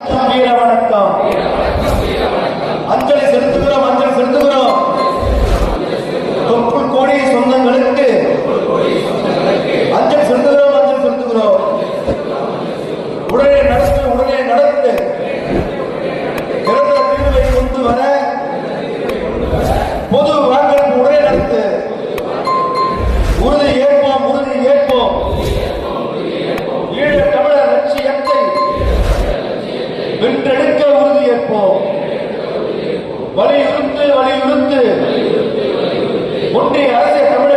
வீர வணக்கம். அஞ்சலி செலுத்துகிறோம் அஞ்சலி செலுத்துகிறோம். தொப்புள் கோடி சொந்தங்களுக்கு அஞ்சலி செலுத்துகிறோம் அஞ்சலி செலுத்துகிறோம். உடனே வென்றெடுக்க உறுதியேற்போம் வலியுறுத்து வலியுறுத்து. ஒன்றிய அரசை தமிழக